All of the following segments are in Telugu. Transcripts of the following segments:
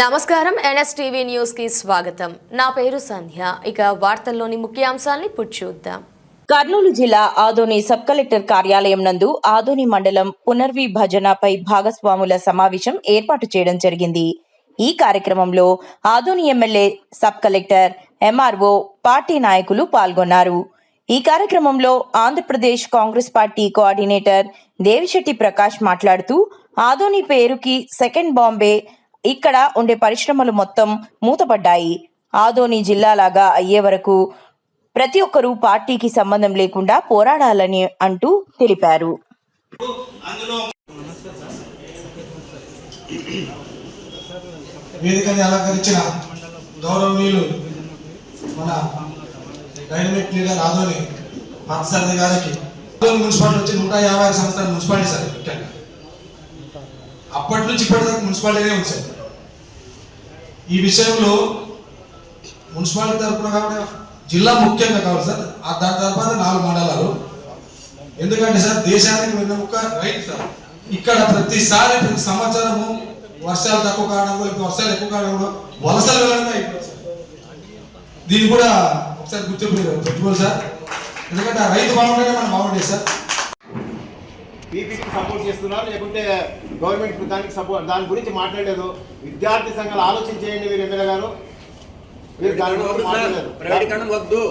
నమస్కారం. ఎన్ఎస్టీవీ న్యూస్కి స్వాగతం. నా పేరు సంధ్య. ఇక వార్తల్లోని ముఖ్యాంశాల్ని చూద్దాం. కర్నూలు జిల్లా ఆదోని సబ్ కలెక్టర్ కార్యాలయం నందు ఆదోని మండలం పునర్విభజనపై భాగస్వాముల సమావేశం ఏర్పాటు చేయడం జరిగింది. ఈ కార్యక్రమంలో Adoni MLA sub collector MRO party నాయకులు పాల్గొన్నారు. ఈ కార్యక్రమంలో Andhra Pradesh Congress party coordinator Devisetti Prakash మాట్లాడుతూ ఆదోని పేరుకి సెకండ్ బాంబే ఇక్కడ ఉండే పరిశ్రమలు మొత్తం మూతపడ్డాయి. ఆదోని జిల్లాలాగా అయ్యే వరకు ప్రతి ఒక్కరూ పార్టీకి సంబంధం లేకుండా పోరాడాలని అంటూ తెలిపారు. వేదికని అలంకరించిన గౌరవనీయులు మన డైనమిక్ లీడర్ ఆదోని పార్థసారథి గారికి. మున్సిపాలిటీ వచ్చి నూట యాభై సంవత్సరాల మున్సిపాలిటీ సార్ ముఖ్యంగా. అప్పటి నుంచి ఇప్పటిదాకా మున్సిపాలిటీనే ఉంది సార్. ఈ విషయంలో మున్సిపాలిటీ తరఫున కాబట్టి జిల్లా ముఖ్యంగా కావాలి సార్. ఆ దాని తర్వాత నాలుగు మండలాలు. ఎందుకంటే సార్ దేశానికి వెన్నెముక రైతు సార్. ఇక్కడ ప్రతిసారి ప్రతి సంవత్సరము వర్షాలు తక్కువ కావడం లేకపోతే వర్షాలు ఎక్కువ కావడం కూడా వలసలు వెళ్ళడమే సార్. దీన్ని కూడా ఒకసారి గుర్తు పెట్టుకోవాలి సార్. ఎందుకంటే ఆ రైతు బాగుంటేనే మనం బాగుండేది సార్. పీపీకి సపోర్ట్ చేస్తున్నారు లేకుంటే గవర్నమెంట్ దానికి సపోర్ట్ దాని గురించి మాట్లాడలేదు. విద్యార్థి సంఘాలు ఆలోచన చేయండి మీరు ఎమ్మెల్యే గారు. మీరు దాని గురించి మాట్లాడలేదు. ప్రైవేటీకరణ వద్దు.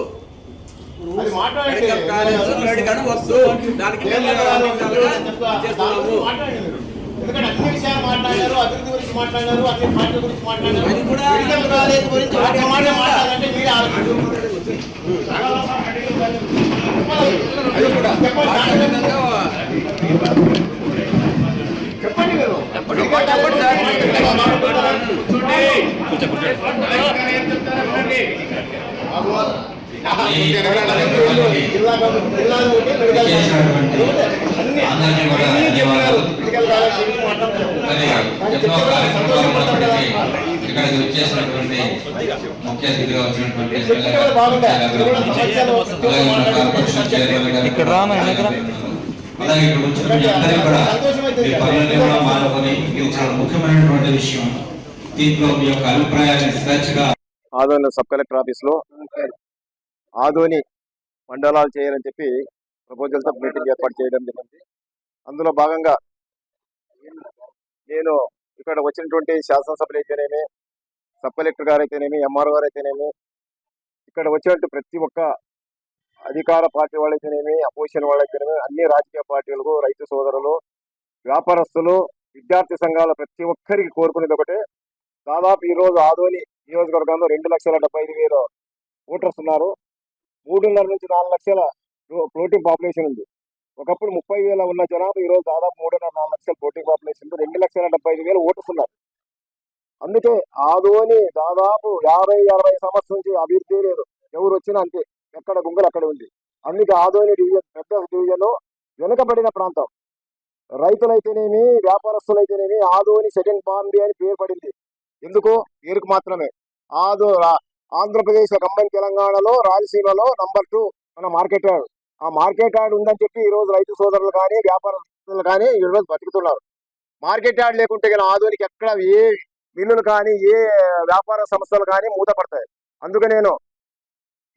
మాట్లాడండి. ఎందుకంటే అన్ని విషయాలు మాట్లాడారు అభివృద్ధి గురించి మాట్లాడారు అన్ని పార్టీల గురించి మాట్లాడారు. అది కూడా మెడికల్ కాలేజ్ గురించి ఒక్క మాట మాట్లాడాలంటే మీరే ఆలోచించండి అది కూడా చెప్పండి. పాఠశాలలో చెప్పండి మీరు చెప్పండి, చెప్పండి సార్. జిల్లా గవర్నమెంట్- జిల్లా ఒకటి, మెడికల్ కాలేజ్ చేసినటువంటి అన్ని అందరికీ కూడా అన్ని చెప్పారు. ధన్యవాదాలు. మెడికల్ కాలేజ్ గురించి మాట్లాడుతున్నారు. అదే కాదు ఎన్నో కార్యక్రమాలు ఉన్నప్పటికీ ఇక్కడికి వచ్చేసినటువంటి ముఖ్య అతిథిగా వచ్చినటువంటి ఎమ్మెల్యే గారు, అలాగే ఇక్కడ వచ్చిన మీ అందరికీ కూడా మీ పనులన్నీ కూడా మానుకొని ఇది చాలా ముఖ్యమైనటువంటి విషయం దీంట్లో మీ యొక్క అభిప్రాయాన్ని స్వేచ్ఛగా ఆదోని సబ్ కలెక్టర్ ఆఫీస్లో ఆదోని మండలాలు చేయాలని చెప్పి ప్రపోజల్తో మీటింగ్ ఏర్పాటు చేయడం జరిగింది. అందులో భాగంగా నేను ఇక్కడ వచ్చినటువంటి శాసనసభలు అయితేనేమి సబ్ కలెక్టర్ గారు అయితేనేమి ఎంఆర్ఓ గారు అయితేనేమి ఇక్కడ వచ్చినట్టు ప్రతి ఒక్క అధికార పార్టీ వాళ్ళైతేనేమి అపోజిషన్ వాళ్ళైతేనేమి అన్ని రాజకీయ పార్టీలకు రైతు సోదరులు వ్యాపారస్తులు విద్యార్థి సంఘాల ప్రతి ఒక్కరికి కోరుకునేది ఒకటే. దాదాపు ఈరోజు ఆదోని నియోజకవర్గంలో రెండు లక్షల డెబ్బై ఐదు వేలు ఓటర్స్ ఉన్నారు. మూడున్నర నుంచి నాలుగు లక్షల ఫ్లోటింగ్ పాపులేషన్ ఉంది. ఒకప్పుడు ముప్పై వేల ఉన్న జనాభా ఈరోజు దాదాపు మూడున్నర నాలుగు లక్షల ఫ్లోటింగ్ పాపులేషన్ ఉంది. రెండు లక్షల డెబ్బై ఐదు వేలు ఓటర్స్ ఉన్నారు. అందుకే ఆదోని దాదాపు యాభై అరవై సంవత్సరం నుంచి అభివృద్ధి లేదు. ఎవరు వచ్చినా అంతే. ఎక్కడ గుంగలు అక్కడ ఉంది. అందుకే ఆదోని డివిజన్ పెద్ద డివిజన్ వెనుకబడిన ప్రాంతం. రైతులైతేనేమి వ్యాపారస్తులైతేనేమి ఆదోని సెకండ్ బాంబే అని పేరు పడింది. ఎందుకు? పేరుకు మాత్రమే. ఆదో ఆంధ్రప్రదేశ్ కంబైన్ తెలంగాణలో రాయలసీమలో నంబర్ టూ మన మార్కెట్ యార్డ్. ఆ మార్కెట్ యార్డ్ ఉందని చెప్పి ఈరోజు రైతు సోదరులు కానీ వ్యాపారస్తులు కానీ ఈ రోజు బతుకుతున్నారు. మార్కెట్ యార్డ్ లేకుంటే కానీ ఆధునిక ఎక్కడ ఏ మిల్లులు కానీ ఏ వ్యాపార సంస్థలు కానీ మూతపడతాయి. అందుకే నేను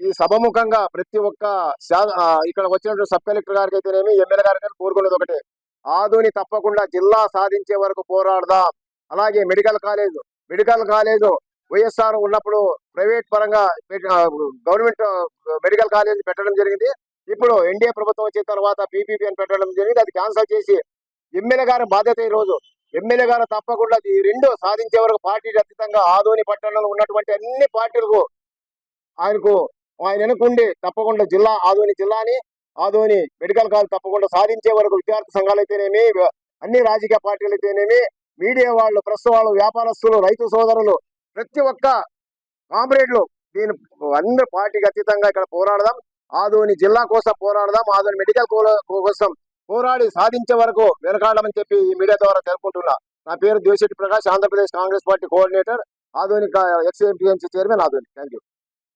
ఈ సభముఖంగా ప్రతి ఒక్క ఇక్కడ వచ్చినటువంటి సబ్ కలెక్టర్ గారికి అయితేనేమి ఎమ్మెల్యే గారికి కోరుకునేది ఒకటే. ఆధుని తప్పకుండా జిల్లా సాధించే వరకు పోరాడదాం. అలాగే medical college medical college YSR ఉన్నప్పుడు ప్రైవేట్ పరంగా గవర్నమెంట్ మెడికల్ కాలేజ్ పెట్టడం జరిగింది. ఇప్పుడు ఎన్డీఏ ప్రభుత్వం వచ్చిన తర్వాత పీపీపీ అని పెట్టడం జరిగింది. అది క్యాన్సిల్ చేసి ఎమ్మెల్యే గారి బాధ్యత ఈ రోజు. ఎమ్మెల్యే గారు తప్పకుండా ఈ రెండు సాధించే వరకు పార్టీ అతీతంగా ఆదోని పట్టణంలో ఉన్నటువంటి అన్ని పార్టీలకు ఆయనకు ఆయన వెనుకుండి తప్పకుండా జిల్లా ఆదోని జిల్లాని ఆదోని మెడికల్ కాలేజ్ తప్పకుండా సాధించే వరకు విద్యార్థి సంఘాలు అయితేనేమి అన్ని రాజకీయ పార్టీలు అయితేనేమి మీడియా వాళ్ళు ప్రెస్ వాళ్ళు వ్యాపారస్తులు రైతు సోదరులు ప్రతి ఒక్క కామ్రేడ్లు దీని అన్ని పార్టీకి అతీతంగా ఇక్కడ పోరాడదాం. ఆదోని జిల్లా కోసం పోరాడదాం. ఆదోని మెడికల్ కోసం పోరాడి సాధించే వరకు వెనకాడమని చెప్పి ఈ మీడియా ద్వారా తెలుపుకుంటున్నా. నా పేరు Desetti Prakash Andhra Pradesh Congress party coordinator ఆధునిక ఎక్స్ఎంపీఎంసీ చైర్మన్ ఆధునిక థ్యాంక్ యూ